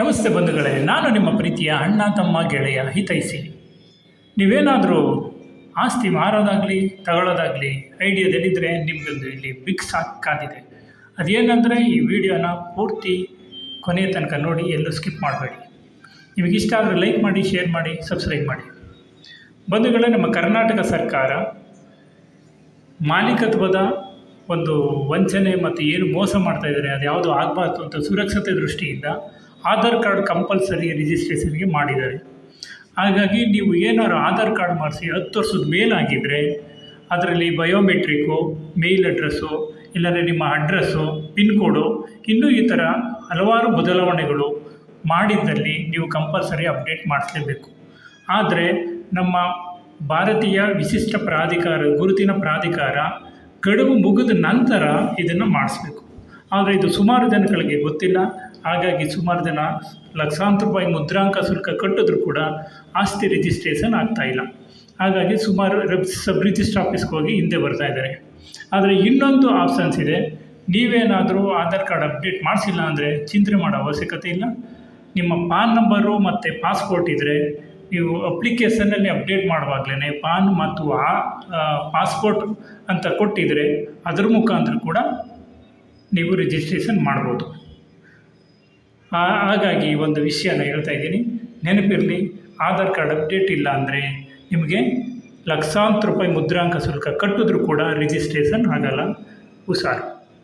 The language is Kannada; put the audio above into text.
ನಮಸ್ತೆ ಬಂಧುಗಳೇ, ನಾನು ನಿಮ್ಮ ಪ್ರೀತಿಯ ಅಣ್ಣ, ತಮ್ಮ ಗೆಳೆಯ ಹಿತೈಸಿ ನೀವೇನಾದರೂ ಆಸ್ತಿ ಮಾರೋದಾಗಲಿ, ತಗೊಳ್ಳೋದಾಗಲಿ ಐಡಿಯಾದಲ್ಲಿದ್ದರೆ ನಿಮಗೊಂದು ಇಲ್ಲಿ ಬಿಗ್ ಸಾಕ್ ಕಾದಿದೆ. ಅದೇನೆಂದರೆ ಈ ವಿಡಿಯೋನ ಪೂರ್ತಿ ಕೊನೆಯ ತನಕ ನೋಡಿ ಎಲ್ಲೂ ಸ್ಕಿಪ್ ಮಾಡಬೇಡಿ. ನಿಮಗೆ ಇಷ್ಟ ಆದರೆ ಲೈಕ್ ಮಾಡಿ, ಶೇರ್ ಮಾಡಿ, ಸಬ್ಸ್ಕ್ರೈಬ್ ಮಾಡಿ. ಬಂಧುಗಳೇ, ನಮ್ಮ ಕರ್ನಾಟಕ ಸರ್ಕಾರ ಮಾಲೀಕತ್ವದ ಒಂದು ವಂಚನೆ ಮತ್ತು ಏನು ಮೋಸ ಮಾಡ್ತಾ ಇದ್ದಾರೆ, ಅದು ಯಾವುದು ಆಗಬಾರ್ದು ಅಂತ ಸುರಕ್ಷತೆ ದೃಷ್ಟಿಯಿಂದ ಆಧಾರ್ ಕಾರ್ಡ್ ಕಂಪಲ್ಸರಿ ರಿಜಿಸ್ಟ್ರೇಷನ್ಗೆ ಮಾಡಿದ್ದಾರೆ. ಹಾಗಾಗಿ ನೀವು ಏನಾದ್ರು ಆಧಾರ್ ಕಾರ್ಡ್ ಮಾಡಿಸಿ ಹತ್ತು ವರ್ಷದ ಮೇಲಾಗಿದ್ದರೆ ಅದರಲ್ಲಿ ಬಯೋಮೆಟ್ರಿಕ್ಕು ಮೇಲ್ ಅಡ್ರೆಸ್ಸು, ಇಲ್ಲಾಂದರೆ ನಿಮ್ಮ ಅಡ್ರೆಸ್ಸು, ಪಿನ್ ಕೋಡು, ಇನ್ನೂ ಈ ಥರ ಹಲವಾರು ಬದಲಾವಣೆಗಳು ಮಾಡಿದ್ದಲ್ಲಿ ನೀವು ಕಂಪಲ್ಸರಿ ಅಪ್ಡೇಟ್ ಮಾಡಿಸಲೇಬೇಕು. ಆದರೆ ನಮ್ಮ ಭಾರತೀಯ ವಿಶಿಷ್ಟ ಪ್ರಾಧಿಕಾರ, ಗುರುತಿನ ಪ್ರಾಧಿಕಾರ ಗಡುವು ಮುಗಿದ ನಂತರ ಇದನ್ನು ಮಾಡಿಸ್ಬೇಕು. ಆದರೆ ಇದು ಸುಮಾರು ಜನಗಳಿಗೆ ಗೊತ್ತಿಲ್ಲ. ಹಾಗಾಗಿ ಸುಮಾರು ಜನ ಲಕ್ಷಾಂತರ ರೂಪಾಯಿ ಮುದ್ರಾಂಕ ಶುಲ್ಕ ಕಟ್ಟಿದ್ರು ಕೂಡ ಆಸ್ತಿ ರಿಜಿಸ್ಟ್ರೇಷನ್ ಆಗ್ತಾ ಇಲ್ಲ. ಹಾಗಾಗಿ ಸುಮಾರು ರೆಬ್ ಸಬ್ ರಿಜಿಸ್ಟ್ರ್ ಆಫೀಸ್ಗೆ ಹೋಗಿ ಹಿಂದೆ ಬರ್ತಾ ಇದ್ದಾರೆ. ಆದರೆ ಇನ್ನೊಂದು ಆಪ್ಷನ್ಸ್ ಇದೆ. ನೀವೇನಾದರೂ ಆಧಾರ್ ಕಾರ್ಡ್ ಅಪ್ಡೇಟ್ ಮಾಡಿಸಿಲ್ಲ ಅಂದರೆ ಚಿಂತೆ ಮಾಡೋ ಅವಶ್ಯಕತೆ ಇಲ್ಲ. ನಿಮ್ಮ ಪಾನ್ ನಂಬರು ಮತ್ತು ಪಾಸ್ಪೋರ್ಟ್ ಇದ್ದರೆ ನೀವು ಅಪ್ಲಿಕೇಶನಲ್ಲಿ ಅಪ್ಡೇಟ್ ಮಾಡುವಾಗಲೇ ಪಾನ್ ಮತ್ತು ಆ ಪಾಸ್ಪೋರ್ಟ್ ಅಂತ ಕೊಟ್ಟಿದ್ರೆ ಅದರ ಮುಖಾಂತರ ಕೂಡ ನೀವು ರಿಜಿಸ್ಟ್ರೇಷನ್ ಮಾಡ್ಬೋದು. ಹಾಗಾಗಿ ಒಂದು ವಿಷಯನ ಹೇಳ್ತಾ ಇದ್ದೀನಿ. ನೆನಪಿರಲಿ, ಆಧಾರ್ ಕಾರ್ಡ್ ಅಪ್ಡೇಟ್ ಇಲ್ಲ ಅಂದರೆ ನಿಮಗೆ ಲಕ್ಷಾಂತರ ರೂಪಾಯಿ ಮುದ್ರಾಂಕ ಶುಲ್ಕ ಕಟ್ಟಿದ್ರೂ ಕೂಡ ರಿಜಿಸ್ಟ್ರೇಷನ್ ಆಗಲ್ಲ. ಹುಷಾರು.